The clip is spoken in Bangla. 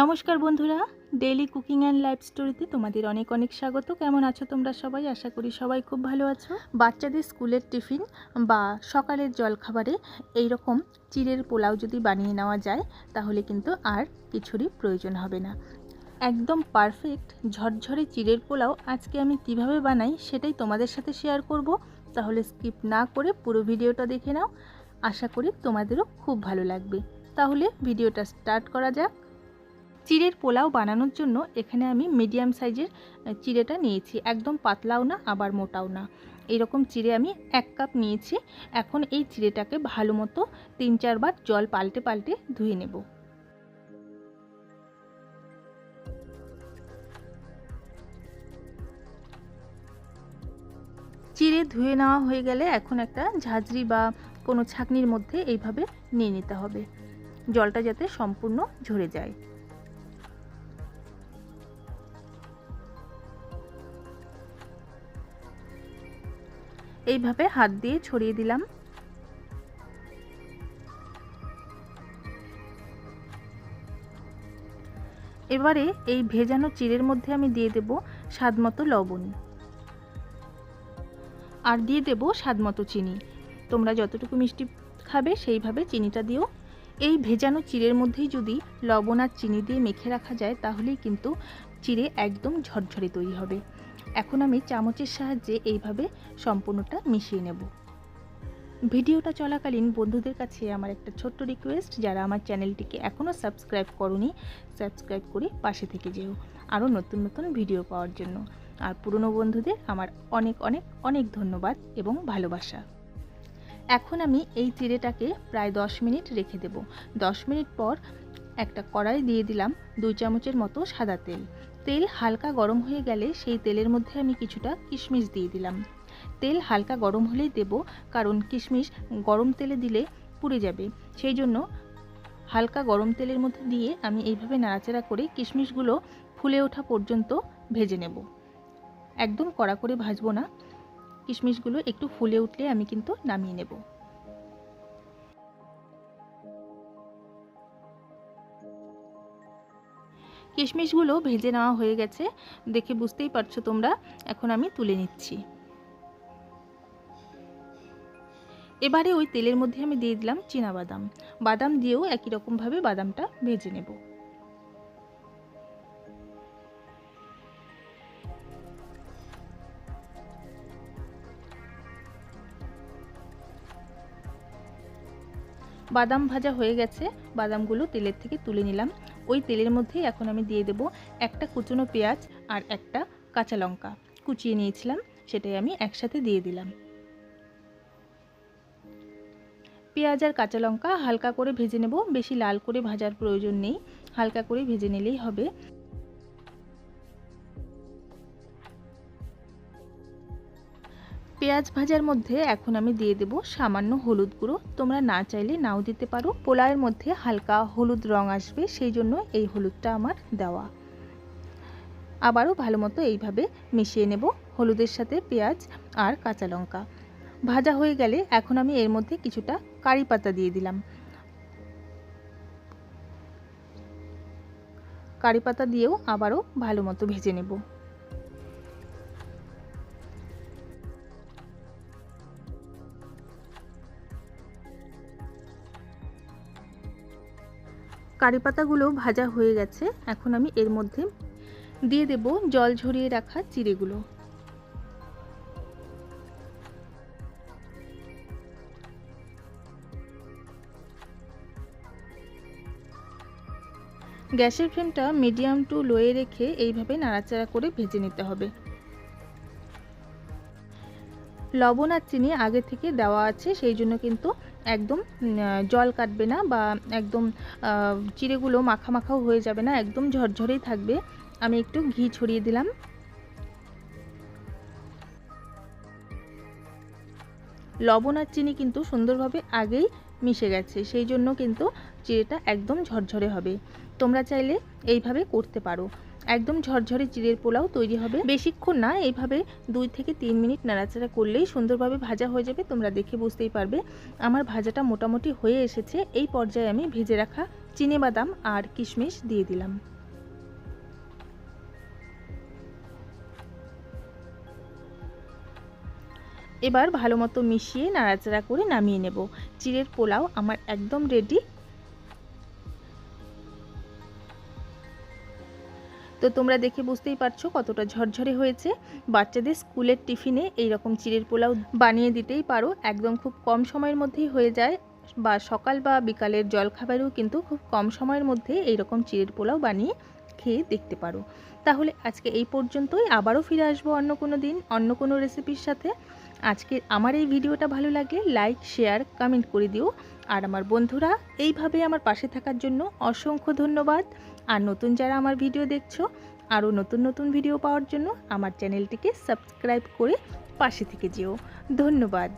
নমস্কার বন্ধুরা ডেইলি কুকিং অ্যান্ড লাইফ স্টোরিতে তোমাদের অনেক অনেক স্বাগত। কেমন আছো তোমরা সবাই? আশা করি সবাই খুব ভালো আছো। বাচ্চাদের স্কুলের টিফিন বা সকালের জলখাবারে এই রকম চিড়ের পোলাও যদি বানিয়ে নেওয়া যায়, তাহলে কিন্তু আর কিছুরই প্রয়োজন হবে না। একদম পারফেক্ট ঝরঝরে চিড়ের পোলাও আজকে আমি কীভাবে বানাই সেটাই তোমাদের সাথে শেয়ার করব। তাহলে স্কিপ না করে পুরো ভিডিওটা দেখে নাও। আশা করি তোমাদেরও খুব ভালো লাগবে। তাহলে ভিডিওটা স্টার্ট করা যাক। চিড়ের পোলাও বানানোর জন্য এখানে আমি মিডিয়াম সাইজের চিড়েটা নিয়েছি। একদম পাতলাও না, আবার মোটাও না। এরকম চিড়ে আমি এক কাপ নিয়েছি। এখন এই চিড়েটাকে ভালো মতো তিন চারবার জল পাল্টে পাল্টে ধুয়ে নেব। চিড়ে ধুয়ে নেওয়া হয়ে গেলে এখন একটা ঝাঁঝরি বা কোনো ছাঁকনির মধ্যে এইভাবে নিয়ে নিতে হবে। জলটা যাতে সম্পূর্ণ ঝরে যায়। এইভাবে হাত দিয়ে ছড়িয়ে দিলাম। এবারে এই ভেজানো চিড়ের মধ্যে আমি দিয়ে দেব স্বাদ মতো লবণ। আর দিয়ে দেব স্বাদ মতো চিনি। তোমরা যতটুকু মিষ্টি খাবে সেইভাবে চিনিটা দিও। এই ভেজানো চিড়ের মধ্যেই যদি লবণ আর চিনি দিয়ে মেখে রাখা যায়, তাহলেই কিন্তু চিড়ে একদম ঝরঝরে তৈরি হবে। এখন আমি চামচের সাহায্যে এইভাবে সম্পূর্ণটা মিশিয়ে নেব। ভিডিওটা চলাকালীন বন্ধুদের কাছে আমার একটা ছোট্ট রিকোয়েস্ট যারা আমার চ্যানেলটিকে এখনও সাবস্ক্রাইব করনি সাবস্ক্রাইব করে পাশে থেকে যেও। আরও নতুন নতুন ভিডিও পাওয়ার জন্য। আর পুরনো বন্ধুদের আমার অনেক অনেক অনেক ধন্যবাদ এবং ভালোবাসা। এখন আমি এই চিড়েটাকে প্রায় দশ মিনিট রেখে দেব। দশ মিনিট পর একটা কড়াই দিয়ে দিলাম দুই চামচের মতো সাদা তেল। তেল হালকা গরম হয়ে গেলে সেই তেলের মধ্যে আমি কিছুটা কিশমিশ দিয়ে দিলাম। তেল হালকা গরম হলেই দেব, কারণ কিশমিশ গরম তেলে দিলে পুড়ে যাবে। সেই জন্য হালকা গরম তেলের মধ্যে দিয়ে আমি এইভাবে নাড়াচাড়া করে কিশমিশগুলো ফুলে ওঠা পর্যন্ত ভেজে নেব। একদম কড়া করে ভাজবো না। কিশমিশগুলো একটু ফুলে উঠলে আমি কিন্তু নামিয়ে নেব। কিশমিশগুলো ভেজে নেওয়া হয়ে গেছে। দেখে বুঝতেই পারছ তোমরা। এখন আমি তুলে নিচ্ছি। এবারে ওই তেলের মধ্যে আমি দিয়ে দিলাম বাদাম। বাদাম দিয়েও একই রকমভাবে বাদামটা ভেজে নেব। বাদাম ভাজা হয়ে গেছে, বাদামগুলো তেলের থেকে তুলে নিলাম। ওই তেলের মধ্যেই এখন আমি দিয়ে দেব একটা কুচনো পেঁয়াজ আর একটা কাঁচা লঙ্কা। কুচিয়ে নিয়েছিলাম, সেটাই আমি একসাথে দিয়ে দিলাম। পেঁয়াজ আর কাঁচা লঙ্কা হালকা করে ভেজে নেব, বেশি লাল করে ভাজার প্রয়োজন নেই। হালকা করে ভেজে নিলেই হবে। পেঁয়াজ ভাজার মধ্যে এখন আমি দিয়ে দেব সামান্য হলুদ গুঁড়ো। তোমরা না চাইলে নাও দিতে পারো। পোলাওয়ের মধ্যে হালকা হলুদ রং আসবে, সেই জন্য এই হলুদটা আমার দেওয়া। আবারও ভালো মতো এইভাবে মিশিয়ে নেব, হলুদের সাথে পেঁয়াজ আর কাঁচা লঙ্কা। ভাজা হয়ে গেলে এখন আমি এর মধ্যে কিছুটা কারি পাতা দিয়ে দিলাম। কারি পাতা দিয়েও আবারও ভালো মতো ভেজে নেব। কারি পাতাগুলো ভাজা হয়ে গেছে, এখন আমি এর মধ্যে দিয়ে দেব জল ঝরিয়ে রাখা চিড়েগুলো। গ্যাসের ফ্লেমটা মিডিয়াম টু লোয়ে রেখে এইভাবে নাড়াচাড়া করে ভেজে নিতে হবে। লবণ আর চিনি আগে থেকে দেওয়া আছে, সেই জন্য কিন্তু একদম জল কাটবে না বা একদম চিড়েগুলো মাখা মাখাও হয়ে যাবে না, একদম ঝরঝরেই থাকবে। আমি একটু ঘি ছড়িয়ে দিলাম। লবণ আর চিনি কিন্তু সুন্দরভাবে আগেই মিশে গেছে, সেই জন্য কিন্তু চিড়েটা একদম ঝরঝরে হবে। তোমরা চাইলে এইভাবে করতে পারো। একদম ঝরঝরে চিড়ের পোলাও তৈরি হবে। বেশিক্ষণ না, এইভাবে দুই থেকে তিন মিনিট নাড়াচাড়া করলেই সুন্দরভাবে ভাজা হয়ে যাবে, তোমরা দেখে বুঝতেই পারবে। আমার ভাজাটা মোটামুটি হয়ে এসেছে, এই পর্যায়ে আমি ভেজে রাখা বাদাম আর কিশমিশ দিয়ে দিলাম। এবার ভালো মতো মিশিয়ে নাড়াচাড়া করে নামিয়ে নেব। চিড়ের পোলাও আমার একদম রেডি তো তোমরা দেখে বুঝতেই পারছ কতটা ঝরঝরে হয়েছে। বাচ্চাদের স্কুলের টিফিনে এই রকম চিড়ের পোলাও বানিয়ে দিতেই পারো। একদম খুব কম সময়ের মধ্যেই হয়ে যায় বা সকাল বা বিকালের জলখাবারেও কিন্তু খুব কম সময়ের মধ্যে এই রকম চিড়ের পোলাও বানিয়ে খেয়ে দেখতে পারো। তাহলে আজকে এই পর্যন্তই। আবারও ফিরে আসব অন্য কোনো দিন, অন্য কোনো রেসিপির সাথে। আজকে আমার এই ভিডিওটা ভালো লাগলে লাইক শেয়ার কমেন্ট করে দিও। আর আমার বন্ধুরা, এইভাবে আমার পাশে থাকার জন্য অসংখ্য ধন্যবাদ। আর নতুন যারা আমার ভিডিও দেখছ, আরও নতুন নতুন ভিডিও পাওয়ার জন্য আমার চ্যানেলটিকে সাবস্ক্রাইব করে পাশে থেকে যেও। ধন্যবাদ।